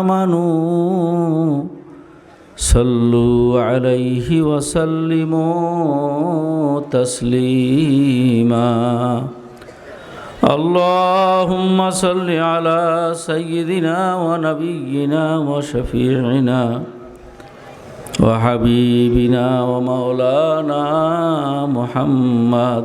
آمنوا صلوا عليه وسلموا تسليما اللهم صل على سيدنا ونبينا وشفيعنا وحبيبنا ومولانا محمد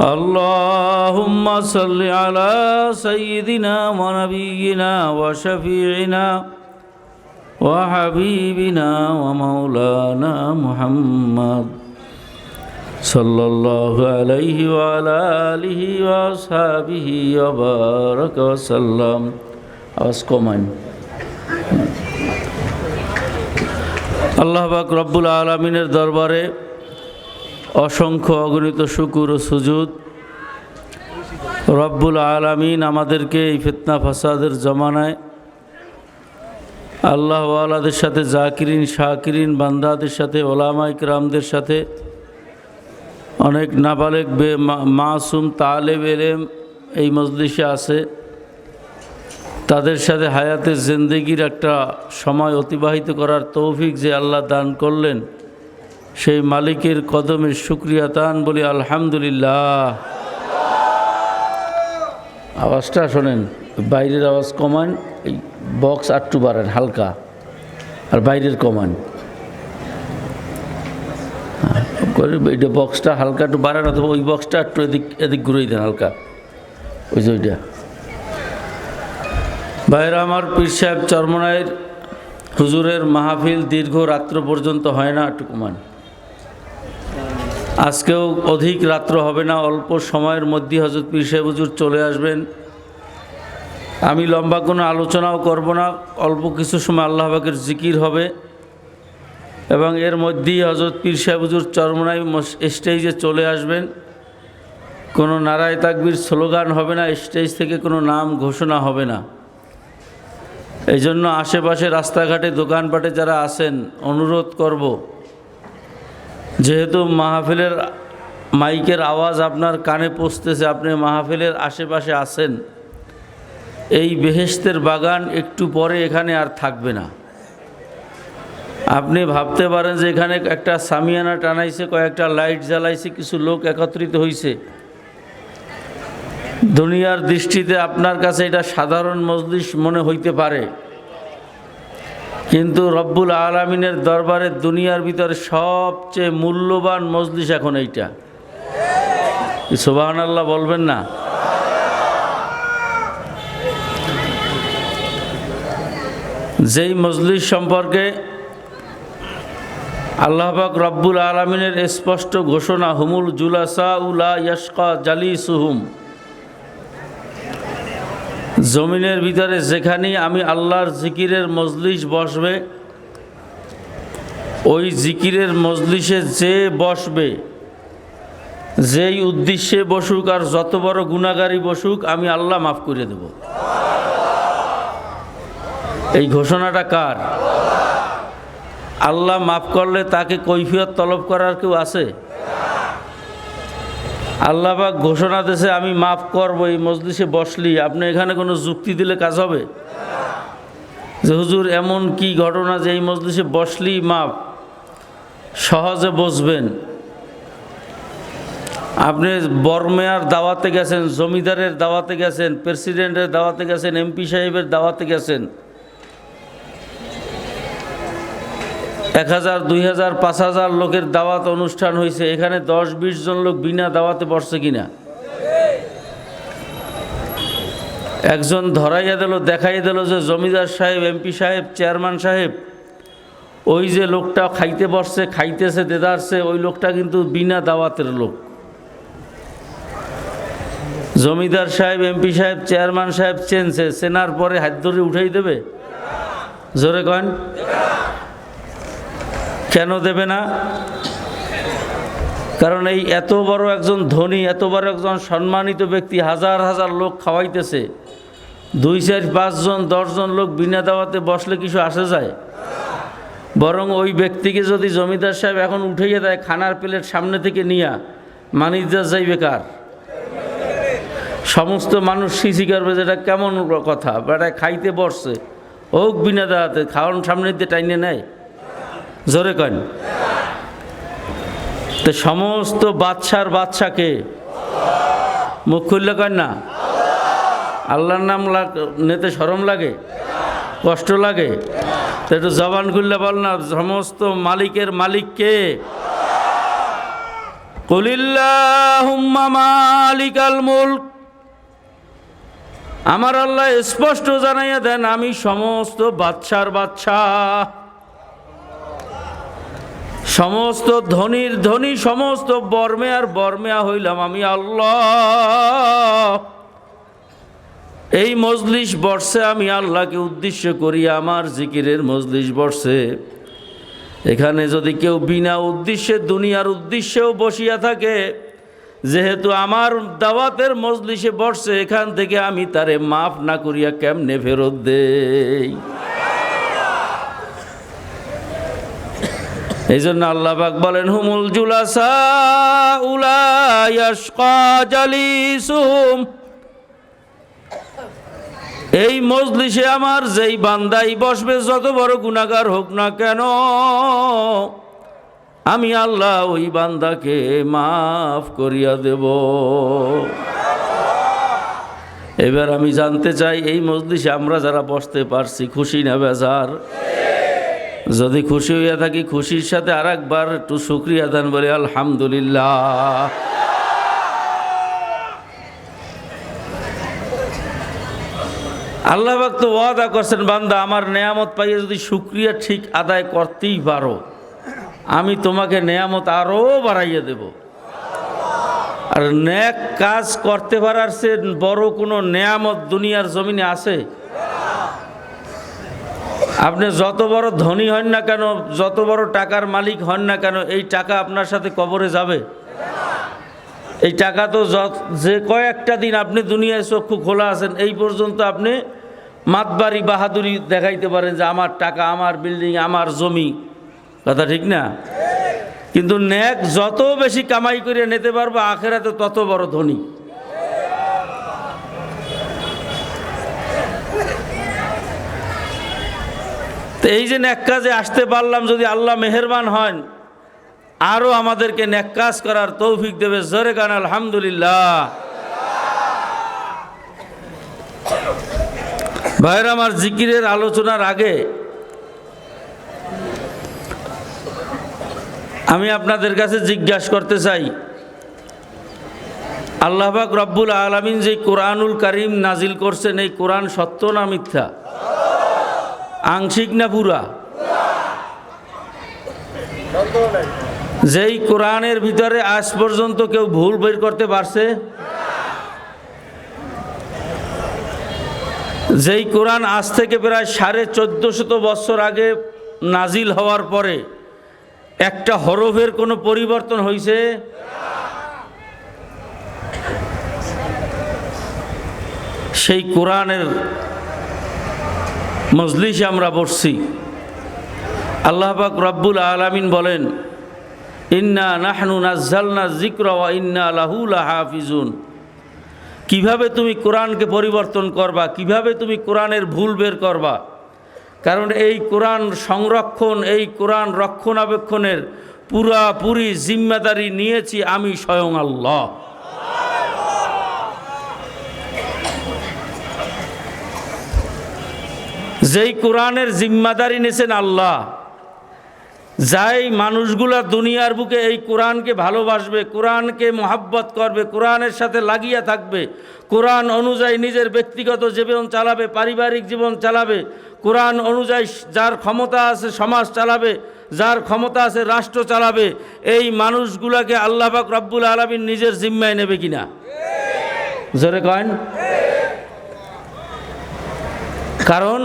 اللهم صل على سيدنا ونبينا وشفيعنا وحبيبنا ومولانا محمد صلى الله عليه وعلى آله وأصحابه وبارك وسلم أسكمن আল্লাহ পাক রব্বুল আলমিনের দরবারে অসংখ্য অগণিত শুকুর ও সুজুদ। রব্বুল আলমিন আমাদেরকে এই ফিতনা ফাসাদের জমানায় আল্লাহ আলাদের সাথে জাকিরিন, শাকিরিন, বান্দাদের সাথে ওলামাই রামদের সাথে অনেক নাবালেক, বে মাসুম, তালেব, এলেম এই মজলিসে আছে। তাদের সাথে হায়াতের জিন্দগির একটা সময় অতিবাহিত করার তৌফিক যে আল্লাহ দান করলেন। সেই মালিকের কদমের শুক্রিয়া তান বলি, আলহামদুলিল্লাহ। আওয়াজটা শোনেন, বাইরের আওয়াজ কমান, এই বক্স আটটু বাড়েন, হালকা, আর বাইরের কমান। এইটা বক্সটা হালকা একটু বাড়ান, অথবা ওই বক্সটা একটু এদিক এদিক ঘুরেই দেন, হালকা। ওই যে ওইটা। ভাইরা, আমার পীর সাহেব চরমনায়ের হুজুরের মাহফিল দীর্ঘ রাত্র পর্যন্ত হয় না, একটু কমান। আজকেও অধিক রাত্র হবে না, অল্প সময়ের মধ্যে হজরত পীর সাহেব হুজুর চলে আসবেন। আমি লম্বা কোনো আলোচনাও করব না, অল্প কিছু সময় আল্লাহ পাকের জিকির হবে। এবং এর মধ্যেই হজরত পীর সাহেব হুজুর চরমনাই স্টেজে চলে আসবেন। কোনো নারায় তাকবির স্লোগান হবে না, স্টেজ থেকে কোনো নাম ঘোষণা হবে না। এই জন্য আশেপাশে রাস্তাঘাটে, দোকানপাটে যারা আছেন, অনুরোধ করব যেহেতু মাহফিলের মাইকের আওয়াজ আপনার কানে পৌঁছতেছে, আপনি মাহফিলের আশেপাশে আছেন, এই বেহেস্তের বাগান একটু পরে এখানে আর থাকবে না। আপনি ভাবতে পারেন যে এখানে একটা সামিয়ানা টানাইছে, কয়েকটা লাইট জ্বালাইছে, কিছু লোক একত্রিত হয়েছে দুনিয়ার দৃষ্টিতে আপনার কাছে এটা সাধারণ মজলিস মনে হইতে পারে। কিন্তু রব্বুল আলমিনের দরবারে দুনিয়ার ভিতরে সবচেয়ে মূল্যবান মজলিস এখন এইটা। সোবাহান আল্লাহ বলবেন না? যেই মজলিস সম্পর্কে আল্লাহবাক রব্বুল আলমিনের স্পষ্ট ঘোষণা, হুমুল জুলাসা উলা ইয়াসকা জালি সুহুম জমিনের ভিতরে যেখানেই আমি আল্লাহর জিকিরের মজলিস বসবে, ওই জিকিরের মজলিসে যে বসবে, যেই উদ্দেশ্যে বসুক আর যত বড় গুণাগারী বসুক, আমি আল্লাহ মাফ করে দেব। এই ঘোষণাটা কার? আল্লাহ মাফ করলে তাকে কৈফিয়ত তলব করার কেউ আছে? আল্লাহবাক ঘোষণা দিয়েছে, আমি মাফ করব, এই মজলিসে বসলি, আপনি এখানে কোনো যুক্তি দিলে কাজ হবে? যে হুজুর, এমন কি ঘটনা যে এই মজলিসে বসলি, মাফ, সহজে বসবেন? আপনি বর্মেয়ার দাওয়াতে গেছেন, জমিদারের দাওয়াতে গেছেন, প্রেসিডেন্টের দাওয়াতে গেছেন, এমপি সাহেবের দাওয়াতে গেছেন এক হাজার, দুই হাজার, পাঁচ হাজার লোকের দাওয়াত অনুষ্ঠান হয়েছে এখানে দশ বিশ জন লোক বিনা দাওয়াতে বসছে কিনা? একজন ধরাইয়া দিল, দেখাইয়া দিল যে জমিদার সাহেব, এমপি সাহেব, চেয়ারম্যান সাহেব, ওই যে লোকটা খাইতে বসছে, খাইতেছে, দেদারছে, ওই লোকটা কিন্তু বিনা দাওয়াতের লোক। জমিদার সাহেব, এমপি সাহেব, চেয়ারম্যান সাহেব চেনছে, চেনার পরে হাত ধরে উঠাই দেবে? জোরে কন। কেন দেবে না? কারণ এই এত বড় একজন ধনী, এত বড় একজন সম্মানিত ব্যক্তি হাজার হাজার লোক খাওয়াইতেছে। দুই, চার পাঁচজন দশজন লোক বিনা দাওয়াতে বসলে কিছু আসে যায়? বরং ওই ব্যক্তিকে যদি জমিদার সাহেব এখন উঠাইয়ে দেয় খানার প্লেট সামনে থেকে নিয়া, মানিকদার যাই বেকার। সমস্ত মানুষ সিসি করবে যেটা কেমন কথা বেটায় খাইতে বসছে। হোক বিনা দাওয়াতে, খাওয়ান সামনে দিয়ে টাইনে নেয়। জোরে কন। তো সমস্ত বাচ্চার বাচ্চাকে মুখ খুললে কন না? আল্লাহর নাম নিতে সরম লাগে? কষ্ট লাগে? তো একটু জবান খুললে বল না, সমস্ত মালিকের মালিককে। মালিকাল মুলক। আমার আল্লাহ স্পষ্ট জানাইয়া দেন, আমি সমস্ত বাচ্চার বাচ্চা সমস্ত ধনির ধনী, সমস্ত বর্মে আর বর্মেয়া হইলাম আমি আল্লাহ। এই মজলিস বর্ষে আমি আল্লাহকে উদ্দেশ্য করি, আমার জিকিরের মজলিস বর্ষে। এখানে যদি কেউ বিনা উদ্দেশ্যে, দুনিয়ার উদ্দেশ্যেও বসিয়া থাকে, যেহেতু আমার দাওয়াতের মজলিসে বর্ষে, এখান থেকে আমি তারে মাফ না করিয়া কেমনে ফেরত দেই? এই জন্য আল্লাহবাক বলেন, হুমুল জুলাসা এই মজলিসে আমার যেই বান্দাই বসবে, যত বড় গুণাগার হোক না কেন, আমি আল্লাহ ওই বান্দাকে মাফ করিয়া দেব। এবার আমি জানতে চাই, এই মজলিসে আমরা যারা বসতে পারছি, খুশি না বেজার? যদি খুশি হইয়া থাকি, খুশির সাথে আর একবার একটু শুক্রিয়া দেন বলে, আলহামদুলিল্লাহ। আল্লাহ তো ওয়াদা করছেন, বান্দা, আমার নেয়ামত পাইয়ে যদি শুক্রিয়া ঠিক আদায় করতেই পারো, আমি তোমাকে নেয়ামত আরও বাড়াইয়ে দেব। আর ন্যাক কাজ করতে পারার সে বড় কোনো নেয়ামত দুনিয়ার জমিনে আছে? আপনি যত বড় ধনী হন না কেন, যত বড় টাকার মালিক হন না কেন, এই টাকা আপনার সাথে কবরে যাবে? এই টাকা তো যে কয়েকটা দিন আপনি দুনিয়ায় চক্ষু খোলা আছেন, এই পর্যন্ত আপনি মাতবাড়ি বাহাদুরি দেখাইতে পারেন যে আমার টাকা, আমার বিল্ডিং, আমার জমি। কথা ঠিক না? কিন্তু ন্যাক যত বেশি কামাই করে নিতে পারব, আখেরাতে তত বড় ধনী। তো এই যে ন্যাক কাজে আসতে পারলাম, যদি আল্লাহ মেহেরবান হন আরও আমাদেরকে ন্যাক কাজ করার তৌফিক দেবে। জোরে গান, আলহামদুলিল্লাহ। ভাইয়ের আমার জিকিরের আলোচনার আগে আমি আপনাদের কাছে জিজ্ঞাসা করতে চাই আল্লাহবাক রব্বুল আলমিন যে কোরআনুল করিম নাজিল করছেন, এই কোরআন সত্য না মিথ্যা? আংশিক না পুরা? যেই কোরআনের ভিতরে আজ পর্যন্ত কেউ ভুল বের করতে পারছে, যেই কোরআন আজ থেকে প্রায় সাড়ে চোদ্দ শত বছর আগে নাজিল হওয়ার পরে একটা হরফের কোনো পরিবর্তন হয়েছে সেই কোরআনের মজলিসে আমরা বসছি। আল্লাহ পাক রব্বুল আলামিন বলেন, ইন্না নাহনু নাজ্জালনা যিকরা ওয়া ইন্না লাহু লাহাফিজুন। কীভাবে তুমি কোরআনকে পরিবর্তন করবা? কীভাবে তুমি কোরআনের ভুল বের করবা? কারণ এই কোরআন সংরক্ষণ, এই কোরআন রক্ষণাবেক্ষণের পুরাপুরি জিম্মাদারি নিয়েছি আমি স্বয়ং আল্লাহ। যেই কোরআনের জিম্মাদারি নিয়েছেন আল্লাহ, যাই মানুষগুলা দুনিয়ার বুকে এই কোরআনকে ভালোবাসবে, কোরআনকে মোহাব্বত করবে, কোরআনের সাথে লাগিয়া থাকবে, কোরআন অনুযায়ী নিজের ব্যক্তিগত জীবন চালাবে, পারিবারিক জীবন চালাবে, কোরআন অনুযায়ী যার ক্ষমতা আছে সমাজ চালাবে, যার ক্ষমতা আছে রাষ্ট্র চালাবে, এই মানুষগুলাকে আল্লাহবাক রব্বুল আলমিন নিজের জিম্মায় নেবে কিনা? জোরে কয়েন? কারণ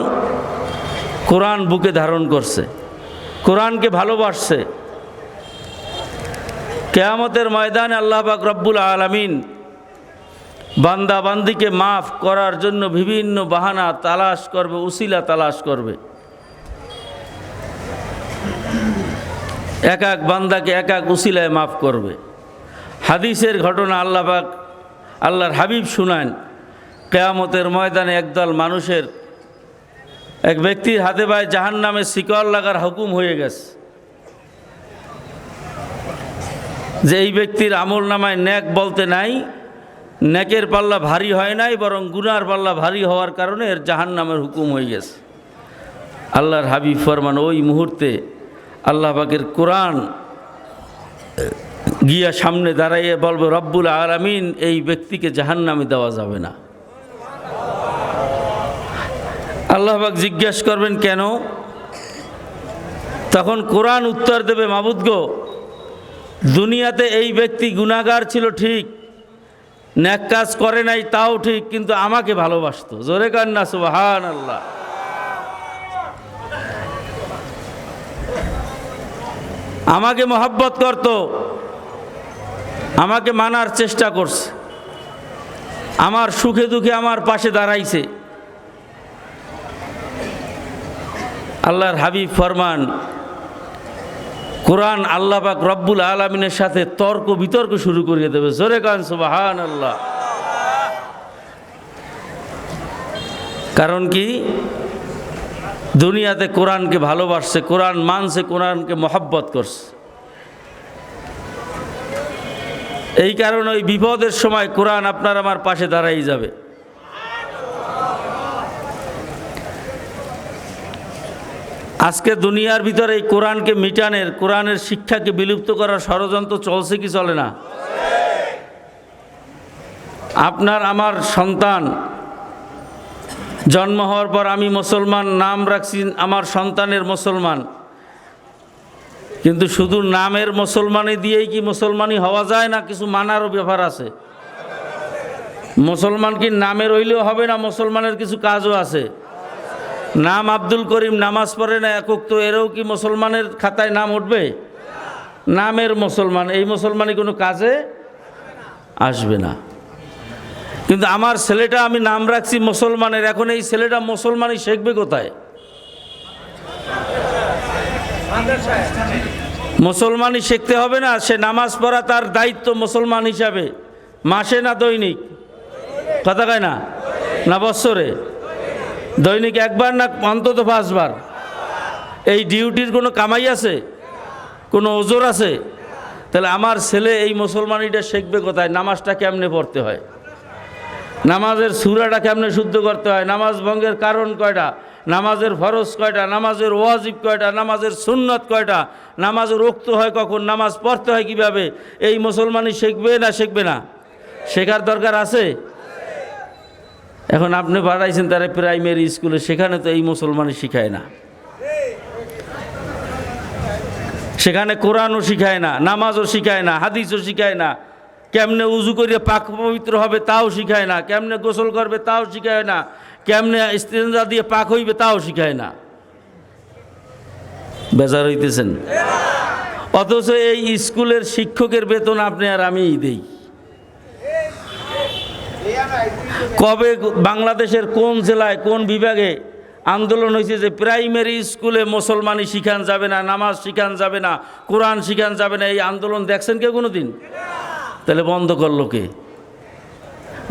কোরআন বুকে ধারণ করছে, কোরআনকে ভালোবাসছে। কেয়ামতের ময়দানে আল্লাহ পাক রব্বুল আলমিন বান্দা বান্দিকে মাফ করার জন্য বিভিন্ন বাহানা তালাশ করবে, উসিলা তালাশ করবে। এক এক বান্দাকে এক এক উসিলায় মাফ করবে। হাদিসের ঘটনা আল্লাহ পাক, আল্লাহর হাবিব শুনান, কেয়ামতের ময়দানে একদল মানুষের এক ব্যক্তির হাতে পায়ে জাহান নামে শিকল লাগার হুকুম হয়ে গেছে। যে এই ব্যক্তির আমল নামায় ন্যাক বলতে নাই ন্যাকের পাল্লা ভারী হয় নাই, বরং গুনার পাল্লা ভারী হওয়ার কারণে এর জাহান নামের হুকুম হয়ে গেছে। আল্লাহর হাবিব ফরমান ওই মুহূর্তে আল্লাহ পাকের কোরআন, গিয়া সামনে দাঁড়াইয়ে বলবে, রব্বুল আলামিন, এই ব্যক্তিকে জাহান নামে দেওয়া যাবে না। আল্লাহবাক জিজ্ঞেস করবেন, কেন? তখন কোরআন উত্তর দেবে, মাবুদ গো, দুনিয়াতে এই ব্যক্তি গুণাগার ছিল ঠিক, ন্যাক কাজ করে নাই, তাও ঠিক, কিন্তু আমাকে ভালোবাসত। জোরে কান না সুবাহান আল্লাহ আমাকে মহাব্বত করত, আমাকে মানার চেষ্টা করছে, আমার সুখে দুঃখে আমার পাশে দাঁড়াইছে। আল্লাহর হাবিব ফরমান, কোরআন আল্লাহ পাক রব্বুল আলমিনের সাথে তর্ক বিতর্ক শুরু করিয়ে দেবে। জোরে কান সুবাহান আল্লাহ কারণ কি? দুনিয়াতে কোরআনকে ভালোবাসছে, কোরআন মানছে, কোরআনকে মহাব্বত করছে। এই কারণে ওই বিপদের সময় কোরআন আপনার আমার পাশে দাঁড়াই যাবে। আজকে দুনিয়ার ভিতরে এই কোরআনকে মিটানের, কোরআনের শিক্ষাকে বিলুপ্ত করার ষড়যন্ত্র চলছে কি চলে না? আপনার, আমার সন্তান জন্ম হওয়ার পর আমি মুসলমান, নাম রাখছি আমার সন্তানের মুসলমান। কিন্তু শুধু নামের মুসলমানি দিয়েই কি মুসলমানি হওয়া যায় না? কিছু মানারও ব্যাপার আছে। মুসলমান কি নামের হইলেও হবে না? মুসলমানের কিছু কাজও আছে। নাম আব্দুল করিম, নামাজ পড়ে না, একক তো এরও কি মুসলমানের খাতায় নাম উঠবে? নামের মুসলমান, এই মুসলমানই কোনো কাজে আসবে না। কিন্তু আমার ছেলেটা আমি নাম রাখছি মুসলমানের, এখন এই ছেলেটা মুসলমানই শিখবে কোথায়? মুসলমানই শিখতে হবে না, সে নামাজ পড়া তার দায়িত্ব মুসলমান হিসাবে। মাসে না দৈনিক? কথা কয় না? না বৎসরে? দৈনিক একবার না অন্তত পাঁচবার? এই ডিউটির কোনো কামাই আছে? কোনো ওজোর আছে? তাহলে আমার ছেলে এই মুসলমানিটা শিখবে কোথায়? নামাজটা কেমনে পড়তে হয়? নামাজের সুরাটা কেমনে শুদ্ধ করতে হয়? নামাজ ভঙ্গের কারণ কয়টা? নামাজের ফরজ কয়টা? নামাজের ওয়াজিব কয়টা? নামাজের সুন্নত কয়টা? নামাজের রক্ত হয় কখন? নামাজ পড়তে হয় কীভাবে? এই মুসলমানই শিখবে না শিখবে না? শেখার দরকার আছে? এখন আপনি পাঠাইছেন তারা প্রাইমারি স্কুলে, সেখানে তো এই মুসলমানই শিখায় না। সেখানে কোরআনও শিখায় না, নামাজও শিখায় না, হাদিসও শিখায় না। কেমনে উজু করিয়ে পাক পবিত্র হবে তাও শিখায় না, কেমনে গোসল করবে তাও শিখায় না, কেমনে স্ত্রেঞ্জা দিয়ে পাক হইবে তাও শিখায় না। বেজার হইতেছেন। অথচ এই স্কুলের শিক্ষকের বেতন আপনি আর আমিই দেই। কবে বাংলাদেশের কোন জেলায় কোন বিভাগে আন্দোলন হয়েছে যে প্রাইমারি স্কুলে মুসলমানি শিখান যাবে না, নামাজ শিখান যাবে না, কোরআন শিখান যাবে না, এই আন্দোলন দেখছেন কেউ কোনো দিন তাহলে বন্ধ করল কে?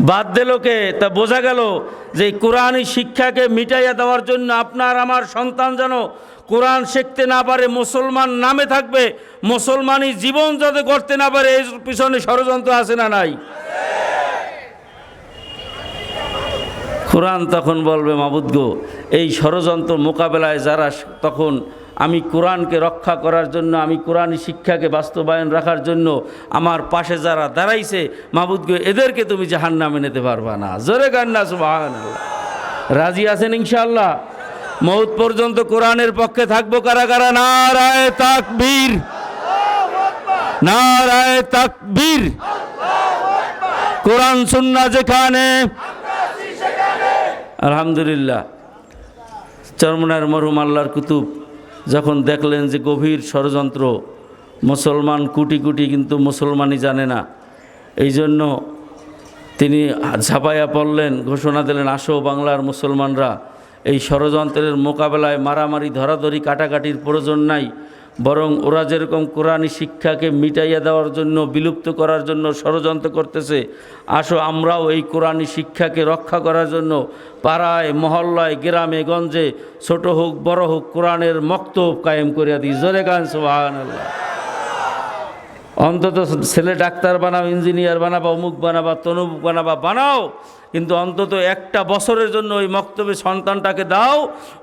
বাদ দিল কে? তা বোঝা গেল যে কোরআনই শিক্ষাকে মিটাইয়া দেওয়ার জন্য আপনার আমার সন্তান যেন কোরআন শিখতে না পারে, মুসলমান নামে থাকবে, মুসলমানি জীবন যাতে করতে না পারে, এর পিছনে ষড়যন্ত্র আছে না নাই? কোরআন তখন বলবে, মাবুদ গো, এই ষড়যন্ত্র মোকাবেলায় যারা তখন আমি কোরআনকে রক্ষা করার জন্য, আমি কোরআনী শিক্ষাকে বাস্তবায়ন রাখার জন্য আমার পাশে যারা দাঁড়াইছে, মাবুদ গো, এদেরকে তুমি জাহান নামে নিতে পারবা না। জোরে সুবাহান রাজি আছেন ইনশাল্লাহ মৌত পর্যন্ত কোরআনের পক্ষে থাকব কারা কারা নারায় তাকবীর। নারায় তাকবীর। কোরআন সুন্না যেখানে আলহামদুলিল্লাহ। চরমনার মরহুম আল্লাহর কুতুব যখন দেখলেন যে গভীর ষড়যন্ত্র, মুসলমান কুটি কুটি কিন্তু মুসলমানই জানে না। এই জন্য তিনি ঝাঁপাইয়া পড়লেন, ঘোষণা দিলেন, আসো বাংলার মুসলমানরা, এই ষড়যন্ত্রের মোকাবেলায় মারামারি, ধরাধরি, কাটাকাটির প্রয়োজন নাই। বরং ওরা যেরকম কোরআনী শিক্ষাকে মিটাইয়া দেওয়ার জন্য, বিলুপ্ত করার জন্য ষড়যন্ত্র করতেছে, আসো আমরাও এই কোরআনী শিক্ষাকে রক্ষা করার জন্য পাড়ায়, মহল্লায়, গ্রামে, গঞ্জে, ছোট হোক, বড় হোক, কোরআনের মক্তব কায়েম করিয়া দিই। জোরে গান অন্তত ছেলে ডাক্তার বানাও, ইঞ্জিনিয়ার বানাবা, অমুক বানাবা, তনুক বানাবা, বানাও। কিন্তু অন্তত একটা বছরের জন্য ওই মক্তবে সন্তানটাকে দাও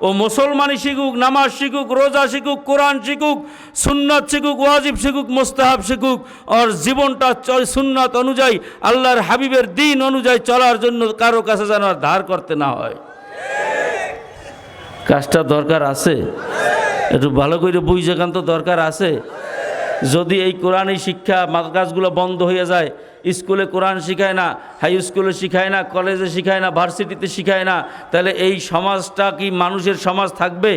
ও মুসলমানি শিখুক, নামাজ শিখুক, রোজা শিখুক, কোরআন শিখুক, সুন্নাত শিখুক, ওয়াজিব শিখুক, মোস্তাহাব শিখুক ওর জীবনটা সুন্নাত অনুযায়ী, আল্লাহর হাবিবের দিন অনুযায়ী চলার জন্য কারও কাছে যেন আর ধার করতে না হয়। কাজটা দরকার আছে? একটু ভালো করে বুঝে তো দরকার আছে? যদি এই কোরআনী শিক্ষা মাদ্রাসগুলো বন্ধ হয়ে যায় স্কুলে কোরআন শিখায় না, হাই স্কুলে শিখায় না, কলেজে শিখায় না, ভার্সিটিতে শিখায় না, তাহলে এই সমাজটা কি মানুষের সমাজ থাকবে?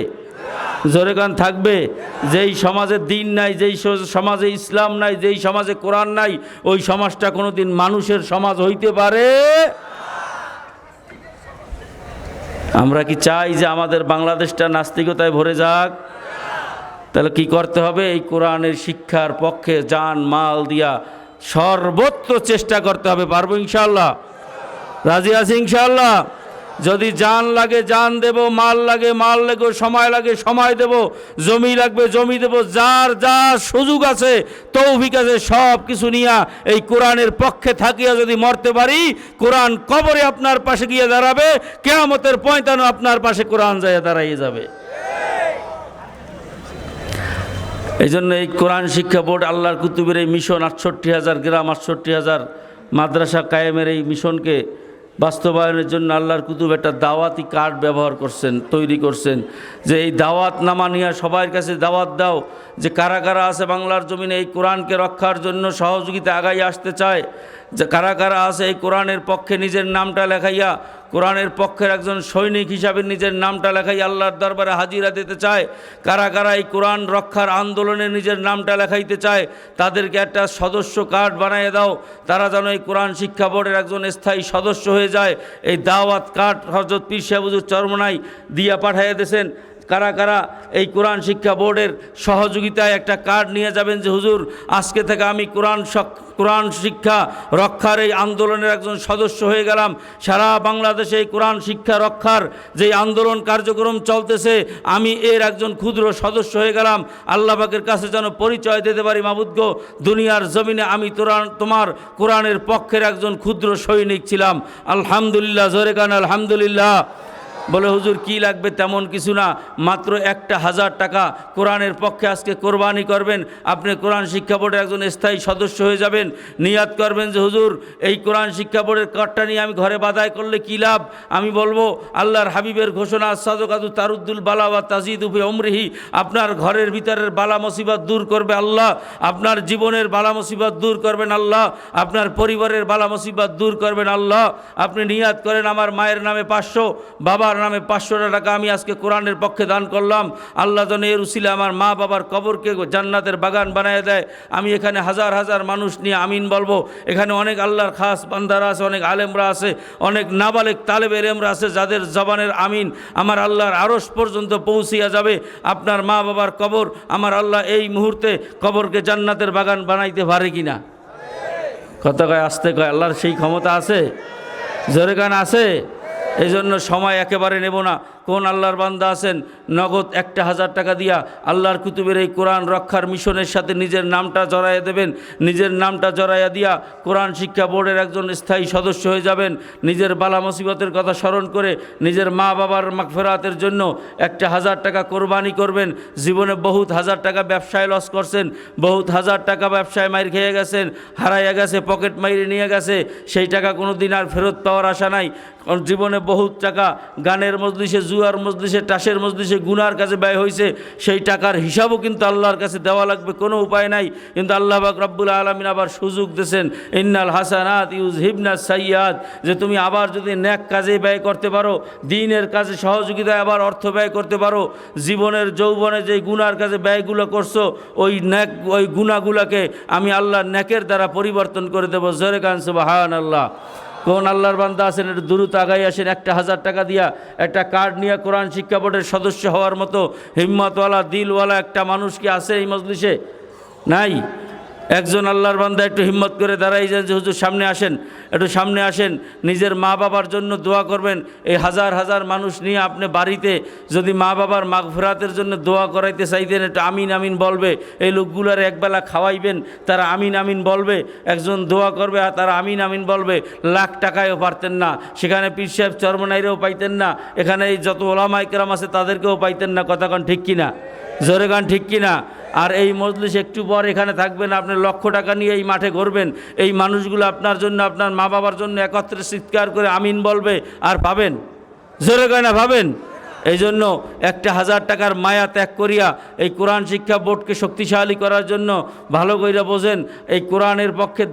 জোরেগান থাকবে? যেই সমাজে দিন নাই, যেই সমাজে ইসলাম নাই, যেই সমাজে কোরআন নাই, ওই সমাজটা কোনোদিন মানুষের সমাজ হইতে পারে? আমরা কি চাই যে আমাদের বাংলাদেশটা নাস্তিকতায় ভরে যাক? তাহলে কি করতে হবে? এই কোরআনের শিক্ষার পক্ষে যান মাল দিয়া সর্বত্র চেষ্টা করতে হবে, পারব ইনশাল্লাহ রাজি আছি ইনশাল্লাহ যদি জান লাগে, জান দেব, মাল লাগে মাল লাগে, সময় লাগে, সময় দেব, জমি লাগবে, জমি দেব, যার যা সুযোগ আছে, তৌফিক আছে, সব কিছু নিয়া এই কোরআনের পক্ষে থাকিয়া যদি মরতে পারি, কোরআন কবরে আপনার পাশে গিয়ে দাঁড়াবে, কেয়ামতের পঁয়তানো আপনার পাশে কোরআন যায় দাঁড়াইয়ে যাবে। এই জন্য এই কোরআন শিক্ষা বোর্ড, আল্লাহর কুতুবের এই মিশন, আটষট্টি হাজার গ্রাম, আটষট্টি হাজার মাদ্রাসা কায়েমের এই মিশনকে বাস্তবায়নের জন্য আল্লাহর কুতুব একটা দাওয়াতি কার্ড ব্যবহার করছেন, তৈরি করছেন। যে এই দাওয়াত নামা নিয়ে সবার কাছে দাওয়াত দাও, যে কারা কারা আছে বাংলার জমিনে এই কোরআনকে রক্ষার জন্য সহযোগিতা আগাই আসতে চায়, যে কারা কারা আছে এই কোরআনের পক্ষে নিজের নামটা লেখাইয়া কোরআনের পক্ষের একজন সৈনিক হিসাবে নিজের নামটা লেখাই আল্লাহর দরবারে হাজিরা দিতে চায়, কারা কারা এই কোরআন রক্ষার আন্দোলনে নিজের নামটা লেখাইতে চায়, তাদেরকে একটা সদস্য কার্ড বানিয়ে দাও, তারা যেন এই কোরআন শিক্ষা বোর্ডের একজন স্থায়ী সদস্য হয়ে যায়। এই দাওয়াত কার্ড হজরত পীর সাহেবুজুর চরমনাই দিয়া পাঠাইয়া দিয়েছেন। কারা কারা এই কোরআন শিক্ষা বোর্ডের সহযোগিতায় একটা কার্ড নিয়ে যাবেন যে, হুজুর, আজকে থেকে আমি কোরআন কোরআন শিক্ষা রক্ষার এই আন্দোলনের একজন সদস্য হয়ে গেলাম। সারা বাংলাদেশে এই কোরআন শিক্ষা রক্ষার যে আন্দোলন কার্যক্রম চলতেছে, আমি এর একজন ক্ষুদ্র সদস্য হয়ে গেলাম। আল্লাহবাকের কাছে যেন পরিচয় দিতে পারি মাবুদ্গ দুনিয়ার জমিনে আমি তোরান, তোমার কোরআনের পক্ষের একজন ক্ষুদ্র সৈনিক ছিলাম। আলহামদুলিল্লাহ জোরেকান আলহামদুলিল্লাহ। বলে, হুজুর, কি লাগবে? তেমন কিছু না। মাত্র একটা হাজার টাকা কোরআনের পক্ষে আজকে কোরবানি করবেন। আপনি কোরআন শিক্ষা বোর্ডের একজন স্থায়ী সদস্য হয়ে যাবেন। নিয়াত করবেন যে, হুজুর, এই কোরআন শিক্ষা বোর্ডের কার্ডটা নিয়ে আমি ঘরে বাদায় করলে কী লাভ? আমি বলব, আল্লাহর হাবিবের ঘোষণা সাদকাদু তারুদ্দুল বালা বা তাজিদ উফি অমরিহি আপনার ঘরের ভিতরের বালা মুসিবত দূর করবে আল্লাহ। আপনার জীবনের বালা মুসিবত দূর করবেন আল্লাহ। আপনার পরিবারের বালা মুসিবত দূর করবেন আল্লাহ। আপনি নিয়াত করেন আমার মায়ের নামে পাঁচশো, বাবার নামে পাঁচশোটা টাকা আমি আজকে কোরআনের পক্ষে দান করলাম। আল্লাহ যেন এর উসিলে আমার মা বাবার কবরকে জান্নাতের বাগান বানায় দেয়। আমি এখানে হাজার হাজার মানুষ নিয়ে আমিন বলব। এখানে অনেক আল্লাহর খাস বান্দারা আছে, অনেক আলেমরা আছে, অনেক নাবালেক তালেব এলেমরা আছে যাদের জবানের আমিন আমার আল্লাহর আড়স পর্যন্ত পৌঁছিয়া যাবে। আপনার মা বাবার কবর আমার আল্লাহ এই মুহূর্তে কবরকে জান্নাতের বাগান বানাইতে পারে কিনা? কত কয়, আসতে কয়, আল্লাহর সেই ক্ষমতা আছে? জোরে গান আছে? এই জন্য সময় একেবারে নেব না। কোন আল্লাহর বান্দা আছেন? নগদ একটা হাজার টাকা দিয়া আল্লাহর কুতুবের এই কোরআন রক্ষার মিশনের সাথে নিজের নামটা জড়াইয়া দেবেন। নিজের নামটা জড়াইয়া দিয়া কোরআন শিক্ষা বোর্ডের একজন স্থায়ী সদস্য হয়ে যাবেন। নিজের বালা মুসিবতের কথা স্মরণ করে নিজের মা বাবার মাগফেরাতের জন্য একটা হাজার টাকা কোরবানি করবেন। জীবনে বহুত হাজার টাকা ব্যবসায় লস করছেন। বহুত হাজার টাকা ব্যবসায় মাইর খেয়ে গেছেন। হারাইয়া গেছে, পকেট মাইরে নিয়ে গেছে। সেই টাকা কোনো দিন আর ফেরত পাওয়ার আশা নাই। জীবনে বহুত টাকা গানের মজলিসে জুয়ার মজলিসে, টাসের মজলিসে গুনার কাছে ব্যয় হয়েছে সেই টাকার হিসাবও কিন্তু আল্লাহর কাছে দেওয়া লাগবে, কোনো উপায় নাই। কিন্তু আল্লাহ বাক রব্বুল আলমিন আবার সুযোগ দিয়েছেন, ইন্নাল হাসানাত ইউজ হিবনা সাইয়াদ যে তুমি আবার যদি ন্যাক কাজে ব্যয় করতে পারো, দিনের কাজে সহযোগিতায় আবার অর্থ ব্যয় করতে পারো, জীবনের, যৌবনে যে গুনার কাজে ব্যয়গুলো করছ, ওই ন্যাক, ওই গুণাগুলোকে আমি আল্লাহর ন্যাকের দ্বারা পরিবর্তন করে দেবো। জোরে কান সুবাহান আল্লাহ কোন আল্লাহর বান্দা আছেন, একটু দ্রুত আগাই আসেন, একটা হাজার টাকা দিয়া একটা কার্ড নিয়ে কোরআন শিক্ষা বোর্ডের সদস্য হওয়ার মতো হিম্মতওয়ালা, দিলওয়ালা একটা মানুষ কি আছে এই মজলিসে? নাই? একজন আল্লাহর বান্দা একটু হিম্মত করে দাঁড়াই যান যে, হুজুর, সামনে আসেন, একটু সামনে আসেন, নিজের মা বাবার জন্য দোয়া করবেন। এই হাজার হাজার মানুষ নিয়ে আপনি বাড়িতে যদি মা বাবার মাগফিরাতের জন্য দোয়া করাইতে চাইতেন, একটু আমিন আমিন বলবে। এই লোকগুলার একবেলা খাওয়াইবেন, তারা আমিন আমিন বলবে। একজন দোয়া করবে আর তারা আমিন আমিন বলবে। লাখ টাকায়ও পারতেন না, সেখানে পীর সাহেব চরমনাইরেও পাইতেন না, এখানে এই যত ওলামাইকরাম আছে তাদেরকেও পাইতেন না। কথা কন ঠিক কিনা? জোরে গান ঠিক কিনা? আর এই মজলিস একটু পর এখানে থাকবেন, আপনি লক্ষ টাকা নিয়ে এই মাঠে ঘুরবেন। এই মানুষগুলো আপনার জন্য, আপনার মা বাবার জন্য একত্রে চিৎকার করে আমিন বলবে, আর পাবেন জোরে গয়না ভাবেন? এই জন্য একটা হাজার টাকার মায়া ত্যাগ করিয়া এই কোরআন শিক্ষা বোর্ডকে শক্তিশালী করার জন্য ভালো কইরা বোঝেন, এই কোরআনের পক্ষে